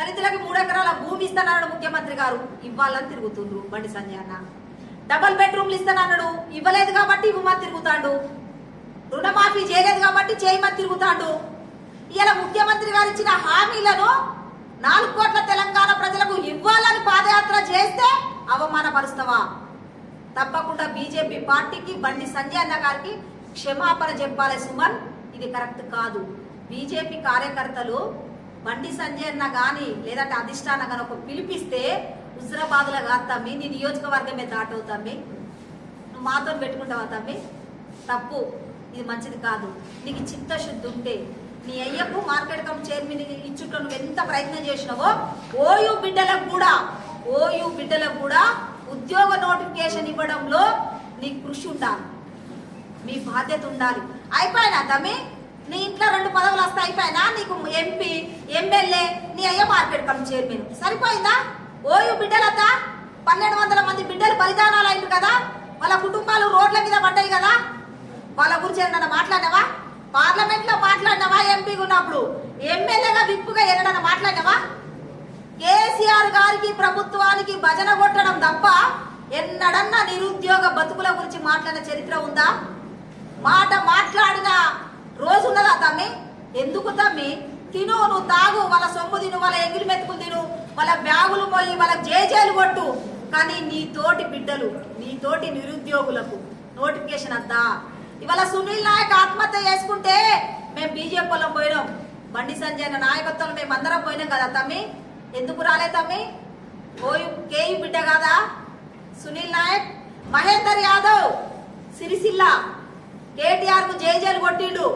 దళితులకు మూడు ఎకరాల భూమి ఇస్తానన్నాడు ముఖ్యమంత్రి గారు. ఇవ్వాలని తిరుగుతుండ్రు బండి సంజయ్ అన్న. డబల్ బెడ్రూమ్లు ఇస్తానన్నాడు. ఇవ్వలేదు కాబట్టి ఇవ్వమని తిరుగుతాడు. రుణమాఫీ చేయలేదు కాబట్టి చేయమని తిరుగుతాడు. ఇలా ముఖ్యమంత్రి గారు ఇచ్చిన హామీలను నాలుగు కోట్ల తెలంగాణ ప్రజలకు ఇవ్వాలని పాదయాత్ర చేస్తే అవమానపరుస్తావా? తప్పకుండా బీజేపీ పార్టీకి బండి సంజయ్ అన్న గారికి క్షమాపణ చెప్పాలి సుమన్. ఇది కరెక్ట్ కాదు. బీజేపీ కార్యకర్తలు బండి సంజయ్ అన్న కానీ లేదంటే అధిష్టానం కానీ ఒక పిలిపిస్తే హుజరాబాద్లో కాదు తమ్మి నీ నియోజకవర్గమే దాటవు తమ్మి. నువ్వు మాతో పెట్టుకుంటావా తమ్మి? తప్పు. ఇది మంచిది కాదు. నీకు చిత్తశుద్ధి ఉంటే నీ అయ్యకు మార్కెట్ కమ్ చైర్మన్ ఇచ్చుట్లో నువ్వు ఎంత ప్రయత్నం చేసినావో ఓయూ బిడ్డలకు కూడా ఓయూ బిడ్డలకు కూడా ఉద్యోగ నోటిఫికేషన్ ఇవ్వడంలో నీ కృషి ఉండాలి. మీ బాధ్యత ఉండాలి. అయిపోయినా తమ్మి? నీ ఇంట్లో రెండు పదవులు వస్తాయి అయిపోయినా నీకు ఎంపీ ఎమ్మెల్యే నీ అయ్య మార్కెట్ కమ్ చైర్మన్. సరిపోయిందా? ఓయు బిడ్డలతా? పన్నెండు వందల మంది బిడ్డలు బలిదానాలు అయింది కదా? వాళ్ళ కుటుంబాలు రోడ్ల మీద పడ్డాయి కదా? వాళ్ళ గురించి ఏమన్నా మాట్లాడినావా? పార్లమెంట్లో మాట్లాడినావా ఎంపీగా ఉన్నప్పుడు? ఎమ్మెల్యేగా విప్పుగా ఏదైనా మాట్లాడినావా? కేసీఆర్ గారికి ప్రభుత్వానికి భజన కొట్టడం తప్ప ఎన్నడన్నా నిరుద్యోగ బతుకుల గురించి మాట్లాడిన చరిత్ర ఉందా? మాట మాట్లాడిన రోజు ఉన్నదా తమ్మి? ఎందుకు తమ్మి? తిను నువ్వు తాగు వాళ్ళ సొమ్ము తిను వాళ్ళ ఎంగిలి మెతుకులు తిను వాళ్ళ బ్యాగులు మొయ్యి వాళ్ళ జేజేలు కొట్టు. కానీ నీ తోటి బిడ్డలు నీ తోటి నిరుద్యోగులకు నోటిఫికేషన్ అద్దా. ఇవాళ సునీల్ నాయక్ ఆత్మహత్య చేసుకుంటే మేము బీజేపీ వాళ్ళం పోయినాం. బండి సంజయ్ అన్న నాయకత్వంలో మేము అందరం పోయినాం కదా తమ్మి? ఎందుకు రాలే తమ్మి? ఓయు కేయు బిడ్డ కాదా? సునీల్ నాయక్ మహేందర్ యాదవ్ సిరిసిల్ల కేటీఆర్కు జేజేలు కొట్టిండు.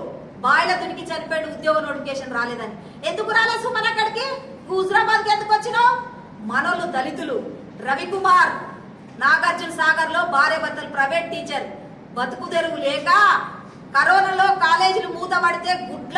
బాయిల దునికి చనిపోయాడు ఉద్యోగ నోటిఫికేషన్ రాలేదని. ఎందుకు రాలేదు సుమన్ అక్కడికి? హుజరాబాద్కి ఎందుకు వచ్చినావు? మనోళ్ళు దళితులు. రవికుమార్ నాగార్జున సాగర్లో భార్య భర్తలు ప్రైవేట్ టీచర్. బతుకు తెరువు లేక కరోనాలో కాలేజీలు మూతపడితే గుడ్ల